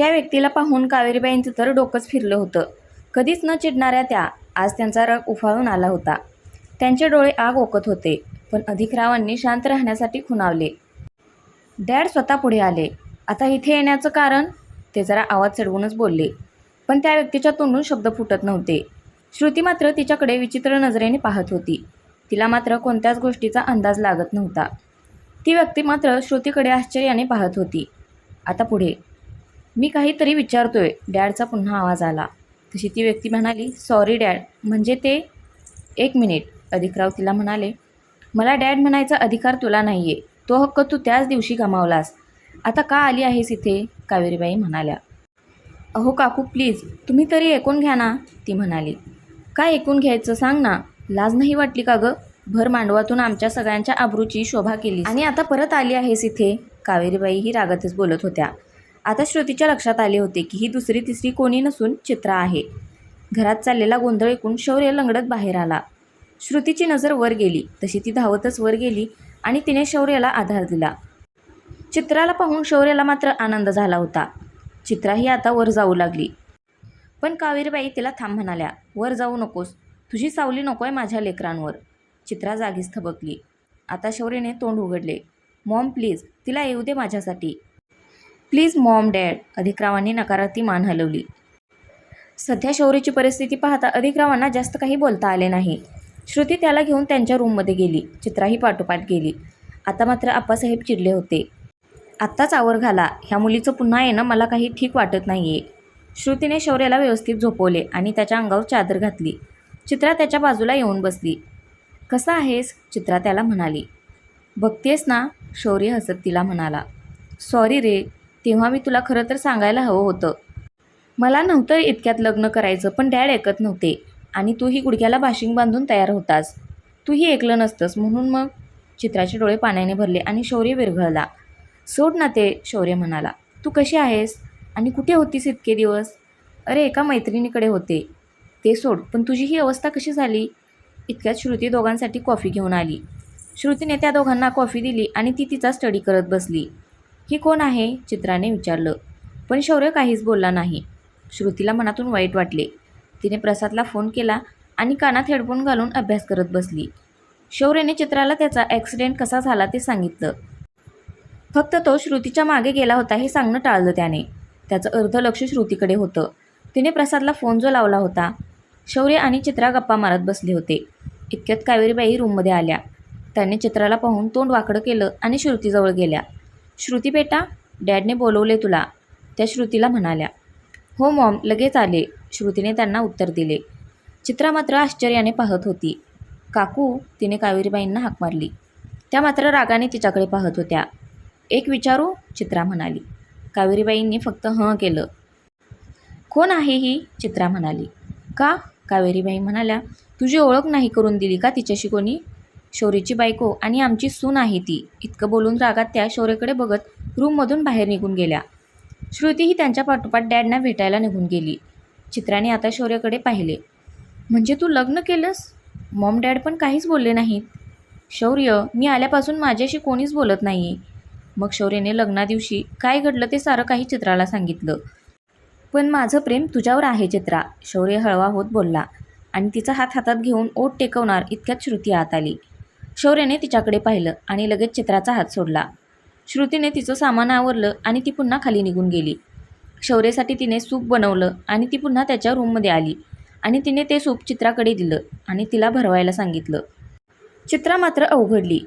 त्या व्यक्तीला पाहून कावेरीबाईंचं तर डोकंच फिरलं होतं. कधीच न चिडणाऱ्या त्या आज त्यांचा रग उफाळून आला होता. त्यांचे डोळे आग ओकत होते पण अधिकरावांनी शांत राहण्यासाठी खुणावले. डॅड स्वतः पुढे आले. आता इथे येण्याचं कारण? ते जरा आवाज चढवूनच बोलले. पण त्या व्यक्तीच्या तोंडून शब्द फुटत नव्हते. श्रुती मात्र तिच्याकडे विचित्र नजरेने पाहत होती. तिला मात्र कोणत्याच गोष्टीचा अंदाज लागत नव्हता. ती व्यक्ती मात्र श्रुतीकडे आश्चर्याने पाहत होती. आता पुढे मी काहीतरी विचारतोय. डॅडचा पुन्हा आवाज आला. तशी ती व्यक्ती म्हणाली सॉरी डॅड म्हणजे ते एक मिनिट. अधिकराव तिला म्हणाले मला डॅड म्हणायचा अधिकार तुला नाही आहे तो हक्क तू त्याच दिवशी गमावलास. आता का आली आहेस इथे? कावेरीबाई म्हणाल्या. अहो काकू प्लीज तुम्ही तरी ऐकून घ्या ना ती म्हणाली. काय ऐकून घ्यायचं सांग ना. लाज नाही वाटली का गं? भर मांडवातून आमच्या सगळ्यांच्या आबरूची शोभा केली आणि आता परत आली आहेस इथे? कावेरीबाई ही रागातच बोलत होत्या. आता श्रुतीच्या लक्षात आले होते की ही दुसरी तिसरी कोणी नसून चित्रा आहे. घरात चाललेला गोंधळ ऐकून शौर्य लंगडत बाहेर आला. श्रुतीची नजर वर गेली. तशी ती धावतच वर गेली आणि तिने शौर्याला आधार दिला. चित्राला पाहून शौर्याला मात्र आनंद झाला होता. चित्रा ही आता वर जाऊ लागली. पण कावेरीबाई तिला थांब म्हणाल्या वर जाऊ नकोस. तुझी सावली नको आहे माझ्या लेकरांवर. चित्रा जागीच थबकली. आता शौर्यने तोंड उघडले. मॉम प्लीज तिला येऊ दे माझ्यासाठी. प्लीज मॉम डॅड अधिकरावांनी नकारार्थी मान हलवली. सध्या शौर्यची परिस्थिती पाहता अधिकरावांना जास्त काही बोलता आले नाही. श्रुती त्याला घेऊन त्यांच्या रूममध्ये गेली. चित्राही पाठोपाठ गेली. आता मात्र आप्पासाहेब चिडले होते. आत्ताच आवर घाला. ह्या मुलीचं पुन्हा येणं मला काही ठीक वाटत नाही आहे श्रुतीने शौर्याला व्यवस्थित झोपवले आणि त्याच्या अंगावर चादर घातली. चित्रा त्याच्या बाजूला येऊन बसली. कसा आहेस? चित्रा त्याला म्हणाली. बघतेस ना? शौर्य हसत तिला म्हणाला. सॉरी रे. तेव्हा मी तुला खरं तर सांगायला हवं होतं. मला नव्हतं इतक्यात लग्न करायचं पण डॅड ऐकत नव्हते. आणि तूही गुडघ्याला बाशिंग बांधून तयार होतास. तूही ऐकलं नसतंस म्हणून मग चित्राचे डोळे पाण्याने भरले आणि शौर्य विरघळला. सोड ना ते शौर्य म्हणाला. तू कशी आहेस? आणि कुठे होतीस इतके दिवस? अरे एका मैत्रिणीकडे होते. ते सोड पण तुझी ही अवस्था कशी झाली? इतक्यात श्रुती दोघांसाठी कॉफी घेऊन आली. श्रुतीने त्या दोघांना कॉफी दिली आणि ती तिचा स्टडी करत बसली. ही कोण आहे? चित्राने विचारलं. पण शौर्य काहीच बोलला नाही. श्रुतीला मनातून वाईट वाटले. तिने प्रसादला फोन केला आणि कानात हेडफोन घालून अभ्यास करत बसली. शौर्यने चित्राला त्याचा ॲक्सिडेंट कसा झाला ते सांगितलं. फक्त तो श्रुतीच्या मागे गेला होता हे सांगणं टाळलं त्याने. त्याचं अर्ध लक्ष श्रुतीकडे होतं. तिने प्रसादला फोन जो लावला होता शौर्य आणि चित्रा गप्पा मारत बसले होते. इतक्यात कावेरीबाई रूममध्ये आल्या. त्याने चित्राला पाहून तोंड वाकडं केलं आणि श्रुतीजवळ गेल्या. श्रुती बेटा डॅडने बोलवले तुला. त्या श्रुतीला म्हणाल्या. हो मॉम लगेच आले. श्रुतीने त्यांना उत्तर दिले. चित्रा मात्र आश्चर्याने पाहत होती. काकू तिने कावेरीबाईंना हाक मारली. त्या मात्र रागाने तिच्याकडे पाहत होत्या. एक विचारू? चित्रा म्हणाली. कावेरीबाईंनी फक्त हं केलं. कोण आहे ही? चित्रा म्हणाली. का? कावेरीबाई म्हणाल्या. तुझी ओळख नाही करून दिली का तिच्याशी कोणी? शौर्यची बायको आणि आमची सून आहे ती. इतकं बोलून रागात त्या शौर्यकडे बघत रूममधून बाहेर निघून गेल्या. श्रुती ही त्यांच्या पाठोपाठ डॅडना भेटायला निघून गेली. चित्राने आता शौर्यकडे पाहिले. म्हणजे तू लग्न केलंस? मॉम डॅड पण काहीच बोलले नाहीत. शौर्य मी आल्यापासून माझ्याशी कोणीच बोलत नाही आहे मग शौर्यने लग्नादिवशी काय घडलं ते सारं काही चित्राला सांगितलं. पण माझं प्रेम तुझ्यावर आहे चित्रा शौर्य हळवा होत बोलला. आणि तिचा हात हातात घेऊन ओठ टेकवणार इतक्यात श्रुती आत आली. शौर्यने तिच्याकडे पाहिलं आणि लगेच चित्राचा हात सोडला. श्रुतीने तिचं सामान आवरलं आणि ती पुन्हा खाली निघून गेली. शौर्यसाठी तिने सूप बनवलं आणि ती पुन्हा त्याच्या रूममध्ये आली आणि तिने ते सूप चित्राकडे दिलं आणि तिला भरवायला सांगितलं. चित्रा मात्र अवघडली.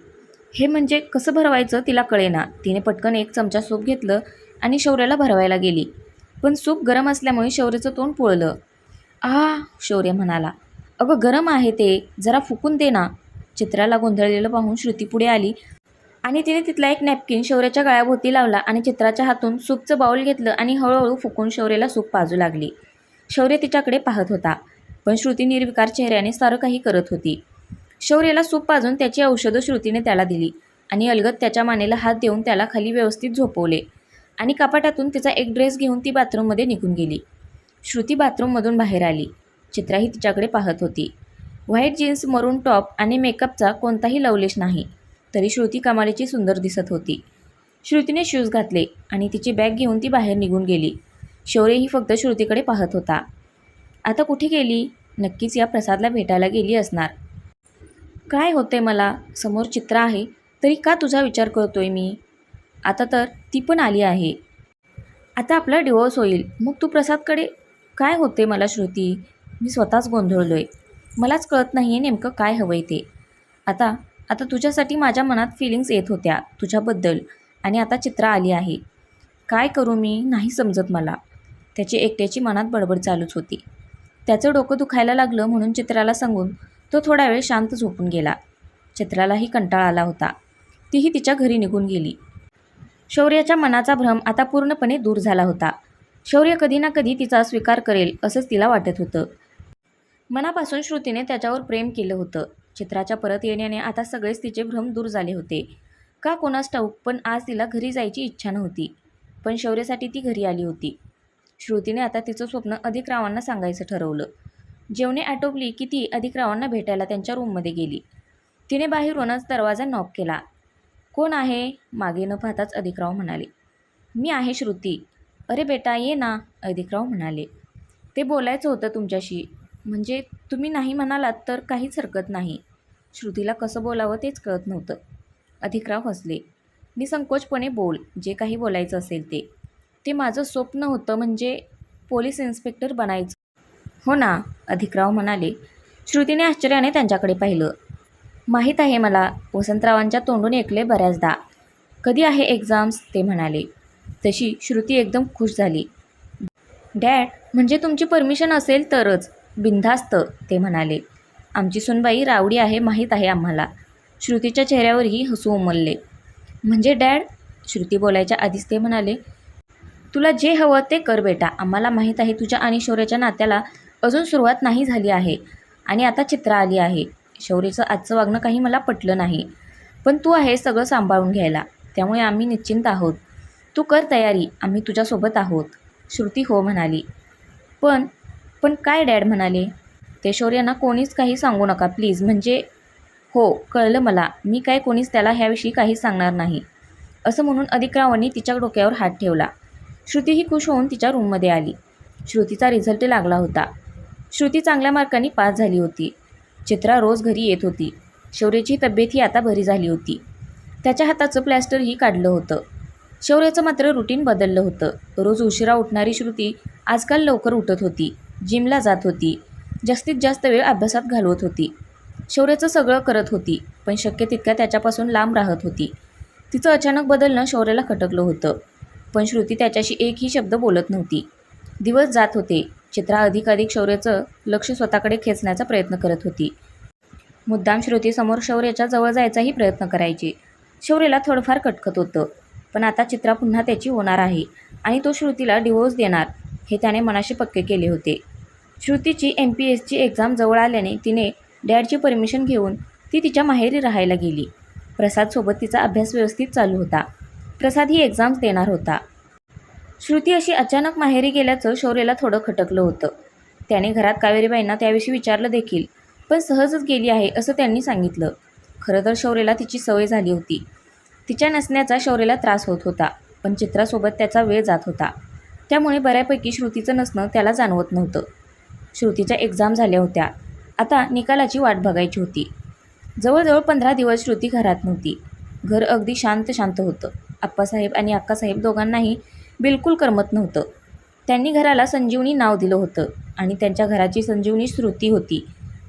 हे म्हणजे कसं भरवायचं तिला कळेना. तिने पटकन एक चमचा सूप घेतलं आणि शौर्याला भरवायला गेली. पण सूप गरम असल्यामुळे शौर्याचं तोंड पोळलं. आ शौर्य म्हणाला. अगं गरम आहे ते. जरा फुकून दे ना. चित्राला गोंधळलेलं पाहून श्रुती पुढे आली. आणि तिने तिथला एक नॅपकिन शौर्याच्या गळ्याभोवती लावला आणि चित्राच्या हातून सूपचं बाऊल घेतलं आणि हळूहळू फुकून शौर्याला सूप पाजू लागली. शौर्य तिच्याकडे पाहत होता पण श्रुती निर्विकार चेहऱ्याने सारं काही करत होती. शौर्याला सूप पाजून त्याची औषधं श्रुतीने त्याला दिली आणि अलगत त्याच्या मानेला हात देऊन त्याला खाली व्यवस्थित झोपवले आणि कपाटातून तिचा एक ड्रेस घेऊन ती बाथरूममध्ये निघून गेली. श्रुती बाथरूममधून बाहेर आली. चित्राही तिच्याकडे पाहत होती. व्हाईट जीन्स मरून टॉप आणि मेकअपचा कोणताही लवलेश नाही. तरी श्रुती कमालीची सुंदर दिसत होती. श्रुतीने शूज घातले आणि तिची बॅग घेऊन ती बाहेर निघून गेली. शौर्यही फक्त श्रुतीकडे पाहत होता. आता कुठे गेली? नक्कीच या प्रसादला भेटायला गेली असणार. काय होते मला? समोर चित्र आहे. तरी का तुझा विचार करतोय मी? आता तर ती पण आली आहे. आता आपला डिवोर्स होईल. मग तू प्रसादकडे? काय होते मला श्रुती? मी स्वतःच गोंधळलो आहे मलाच कळत नाही आहे नेमकं काय हवं आहे ते. आता आता तुझ्यासाठी माझ्या मनात फिलिंग्स येत होत्या तुझ्याबद्दल. आणि आता चित्रा आली आहे. काय करू मी नाही समजत मला. त्याची एकट्याची मनात बडबड चालूच होती. त्याचं डोकं दुखायला लागलं म्हणून चित्राला सांगून तो थोडा वेळ शांत झोपून गेला. चित्रालाही कंटाळा आला होता. तीही तिच्या घरी निघून गेली. शौर्याच्या मनाचा भ्रम आता पूर्णपणे दूर झाला होता. शौर्य कधी ना कधी तिचा स्वीकार करेल असंच तिला वाटत होतं. मनापासून श्रुतीने त्याच्यावर प्रेम केलं होतं. चित्राच्या परत येण्याने आता सगळेच तिचे भ्रम दूर झाले होते. का कोणास ठाऊक पण आज तिला घरी जायची इच्छा नव्हती. पण शौर्यासाठी ती घरी आली होती. श्रुतीने आता तिचं स्वप्न अधिक रावांना सांगायचं ठरवलं. जेवणे आटोपली की ती अधिक रावांना भेटायला त्यांच्या रूममध्ये गेली. तिने बाहेरूनच दरवाजा नॉक केला. कोण आहे? मागे न पाहताच अधिकराव म्हणाले. मी आहे श्रुती. अरे बेटा ये ना अधिकराव म्हणाले. ते बोलायचं होतं तुमच्याशी. म्हणजे तुम्ही नाही म्हणालात तर काहीच हरकत नाही. श्रुतीला कसं बोलावं तेच कळत नव्हतं. अधिकराव हसले. निसंकोचपणे बोल जे काही बोलायचं असेल ते. ते माझं स्वप्न होतं म्हणजे पोलीस इन्स्पेक्टर बनायचं. हो ना अधिकराव म्हणाले. श्रुतीने आश्चर्याने त्यांच्याकडे पाहिलं. माहीत आहे मला वसंतरावांच्या तोंडून ऐकले बऱ्याचदा. कधी आहे एक्झाम्स? ते म्हणाले. तशी श्रुती एकदम खुश झाली. डॅड म्हणजे तुमची परमिशन असेल तरच. बिनधास्त ते म्हणाले. आमची सुनबाई रावडी आहे माहीत आहे आम्हाला. श्रुतीच्या चेहऱ्यावरही हसू उमलले. म्हणजे डॅड? श्रुती बोलायच्या आधीच ते म्हणाले. तुला जे हवं ते कर बेटा. आम्हाला माहीत आहे तुझ्या आणि शौर्याच्या नात्याला अजून सुरुवात नाही झाली आहे आणि आता चित्रा आली आहे. शौर्याचं आजचं वागणं काही मला पटलं नाही. पण तू आहे सगळं सांभाळून घ्यायला. त्यामुळे आम्ही निश्चिंत आहोत. तू कर तयारी. आम्ही तुझ्यासोबत आहोत. श्रुती हो म्हणाली. पण पण काय डॅड म्हणाले? ते शौर्यांना कोणीच काही सांगू नका प्लीज. म्हणजे हो कळलं मला. मी काय कोणीच त्याला ह्याविषयी काही सांगणार नाही. असं म्हणून अधिकरावांनी तिच्या डोक्यावर हात ठेवला. श्रुतीही खुश होऊन तिच्या रूममध्ये आली. श्रुतीचा रिझल्ट लागला होता. श्रुती चांगल्या मार्कांनी पास झाली होती. चित्रा रोज घरी येत होती. शौर्याची तब्येतही आता बरी झाली होती. त्याच्या हाताचं प्लॅस्टरही काढलं होतं. शौर्याचं मात्र रुटीन बदललं होतं. रोज उशिरा उठणारी श्रुती आजकाल लवकर उठत होती. जिमला जात होती. जास्तीत जास्त वेळ अभ्यासात घालवत होती. शौर्याचं सगळं करत होती पण शक्य तितक्या त्याच्यापासून लांब राहत होती. तिचं अचानक बदलणं शौर्याला खटकलं होतं पण श्रुती त्याच्याशी एकही शब्द बोलत नव्हती. दिवस जात होते चित्रा अधिकाधिक शौर्याचं लक्ष स्वतःकडे खेचण्याचा प्रयत्न करत होती. मुद्दाम श्रुतीसमोर शौर्याच्या जवळ जायचाही प्रयत्न करायची. शौर्याला थोडंफार खटकत होतं पण आता चित्रा पुन्हा त्याची होणार आहे आणि तो श्रुतीला डिवोर्स देणार हे त्याने मनाशी पक्के केले होते. श्रुतीची एम पी एसची एक्झाम जवळ आल्याने तिने डॅडची परमिशन घेऊन ती तिच्या माहेरी राहायला गेली. प्रसादसोबत तिचा अभ्यास व्यवस्थित चालू होता. प्रसाद ही एक्झाम्स देणार होता. श्रुती अशी अचानक माहेरी गेल्याचं शौर्यला थोडं खटकलं होतं. त्याने घरात कावेरीबाईंना त्याविषयी विचारलं देखील पण सहजच गेली आहे असं त्यांनी सांगितलं. खरं तर शौर्यला तिची सवय झाली होती. तिच्या नसण्याचा शौर्यला त्रास होत होता पण चित्रासोबत त्याचा वेळ जात होता. त्यामुळे बऱ्यापैकी श्रुतीचं नसणं त्याला जाणवत नव्हतं. श्रुतीच्या एक्झाम झाल्या होत्या. आता निकालाची वाट बघायची होती. जवळजवळ पंधरा दिवस श्रुती घरात नव्हती. घर अगदी शांत शांत होतं. आप्पासाहेब आणि अक्कासाहेब दोघांनाही बिलकुल करमत नव्हतं. त्यांनी घराला संजीवनी नाव दिलं होतं आणि त्यांच्या घराची संजीवनी श्रुती होती.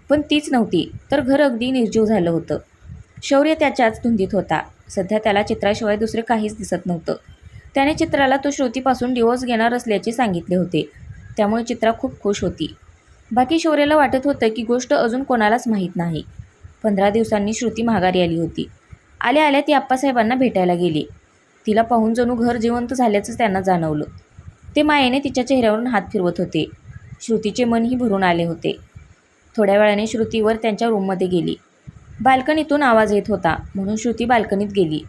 पण तीच नव्हती तर घर अगदी निर्जीव झालं होतं. शौर्य त्याच्याच धुंदीत होता. सध्या त्याला चित्राशिवाय दुसरे काहीच दिसत नव्हतं. त्याने चित्राला तो श्रुतीपासून डिवोर्स घेणार असल्याचे सांगितले होते. त्यामुळे चित्रा खूप खुश होती. बाकी शौर्याला वाटत होतं की गोष्ट अजून कोणालाच माहीत नाही. पंधरा दिवसांनी श्रुती माघारी आली होती. आल्या आल्या ती आप्पासाहेबांना भेटायला गेली. तिला पाहून जणू घर जिवंत झाल्याचंच त्यांना जाणवलं. ते मायेने तिच्या चेहऱ्यावरून हात फिरवत होते. श्रुतीचे मनही भरून आले होते. थोड्या वेळाने श्रुतीवर त्यांच्या रूममध्ये गेली. बाल्कनीतून आवाज येत होता म्हणून श्रुती बाल्कनीत गेली.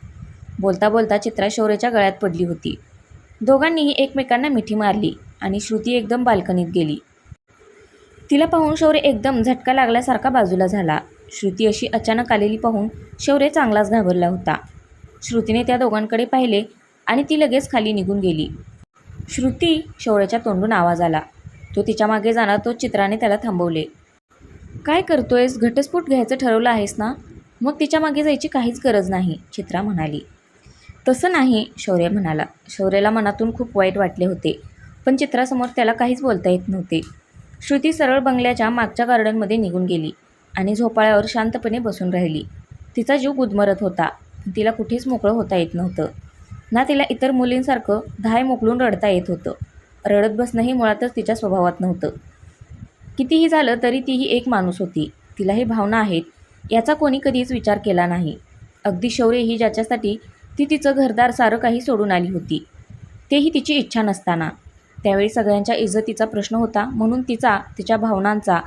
बोलता बोलता चित्रा शौर्याच्या गळ्यात पडली होती. दोघांनीही एकमेकांना मिठी मारली आणि श्रुती एकदम बाल्कनीत गेली. तिला पाहून शौर्य एकदम झटका लागल्यासारखा बाजूला झाला. श्रुती अशी अचानक आलेली पाहून शौर्य चांगलाच घाबरला होता. श्रुतीने त्या दोघांकडे पाहिले आणि ती लगेच खाली निघून गेली. श्रुती शौर्याच्या तोंडून आवाज आला. तो तिच्यामागे जाणार तो चित्राने त्याला थांबवले. काय करतोयस? घटस्फोट घ्यायचं ठरवलं आहेस ना? मग तिच्यामागे जायची काहीच गरज नाही चित्रा म्हणाली. तसं नाही शौर्य म्हणाला. शौर्याला मनातून खूप वाईट वाटले होते पण चित्रासमोर त्याला काहीच बोलता येत नव्हते. श्रुती सरळ बंगल्याच्या मागच्या गार्डनमध्ये निघून गेली आणि झोपाळ्यावर शांतपणे बसून राहिली. तिचा जीव गुदमरत होता. तिला कुठेच मोकळं होता येत नव्हतं. ना तिला इतर मुलींसारखं धाय मोकळून रडता येत होतं. रडत बसणं हे मुळातच तिच्या स्वभावात नव्हतं. कितीही झालं तरी तीही एक माणूस होती. तिलाही भावना आहेत याचा कोणी कधीच विचार केला नाही. अगदी शौर्य ही ज्याच्यासाठी ती तिचं घरदार सारं काही सोडून आली होती. तेही तिची इच्छा नसताना. त्यावेळी सगळ्यांच्या इज्जतीचा प्रश्न होता. म्हणून तिचा तिच्या भावनांचा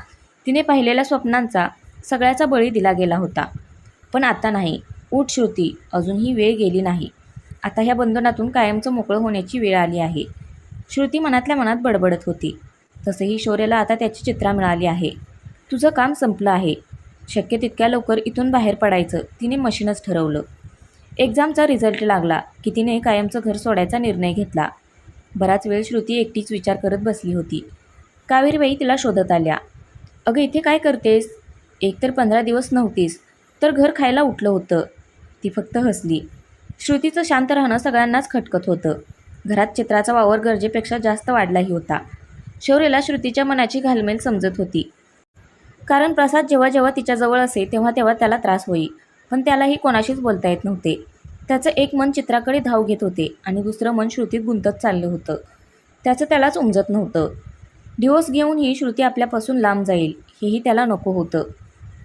तिने पाहिलेल्या स्वप्नांचा सगळ्याचा बळी दिला गेला होता. पण आता नाही. उठ श्रुती अजूनही वेळ गेली नाही. आता ह्या बंधनातून कायमचं मोकळं होण्याची वेळ आली आहे. श्रुती मनातल्या मनात बडबडत होती. तसंही शौर्याला आता त्याची चित्रा मिळाली आहे. तुझं काम संपलं आहे. शक्य तितक्या लवकर इथून बाहेर पडायचं तिने मशीनच ठरवलं. एक्झामचा रिझल्ट लागला की तिने कायमचं घर सोडायचा निर्णय घेतला. बराच वेळ श्रुती एकटीच विचार करत बसली होती. कावेरीबाई तिला शोधत आल्या. अगं इथे काय करतेस? एकतर पंधरा दिवस नव्हतीस तर घर खायला उठलं होतं. ती फक्त हसली. श्रुतीचं शांत राहणं सगळ्यांनाच खटकत होतं. घरात चित्राचा वावर गरजेपेक्षा जास्त वाढलाही होता. शौर्यला श्रुतीच्या मनाची घालमेल समजत होती. कारण प्रसाद जेव्हा जेव्हा तिच्याजवळ असे तेव्हा तेव्हा त्याला त्रास होई पण त्यालाही कोणाशीच बोलता येत नव्हते. त्याचं एक मन चित्राकडे धाव घेत होते आणि दुसरं मन श्रुतीत गुंतत चाललं होतं. त्याचं त्यालाच उमजत नव्हतं. डिवोर्स घेऊनही श्रुती आपल्यापासून लांब जाईल हेही त्याला नको होतं.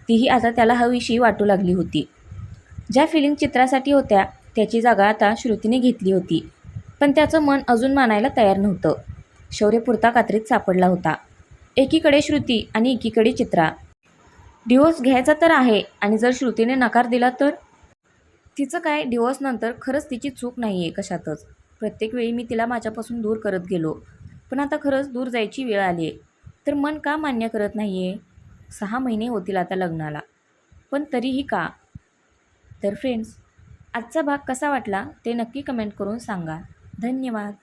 तीही आता त्याला हवीशी वाटू लागली होती. ज्या फिलिंग चित्रासाठी होत्या त्याची जागा आता श्रुतीने घेतली होती. पण त्याचं मन अजून मानायला तयार नव्हतं. शौर्यपुरता कात्रीत सापडला होता. एकीकडे श्रुती आणि एकीकडे चित्रा. डिवोर्स घ्यायचा तर आहे आणि जर श्रुतीने नकार दिला तर? तिचं काय डिवोर्सनंतर खरंच तिची चूक नाही आहे कशातच. प्रत्येक वेळी मी तिला माझ्यापासून दूर करत गेलो. पण आता खरंच दूर जायची वेळ आली आहे तर मन का मान्य करत नाही आहे सहा महिने होतील आता लग्नाला. पण तरीही का? तर फ्रेंड्स आजचा भाग कसा वाटला ते नक्की कमेंट करून सांगा. धन्यवाद.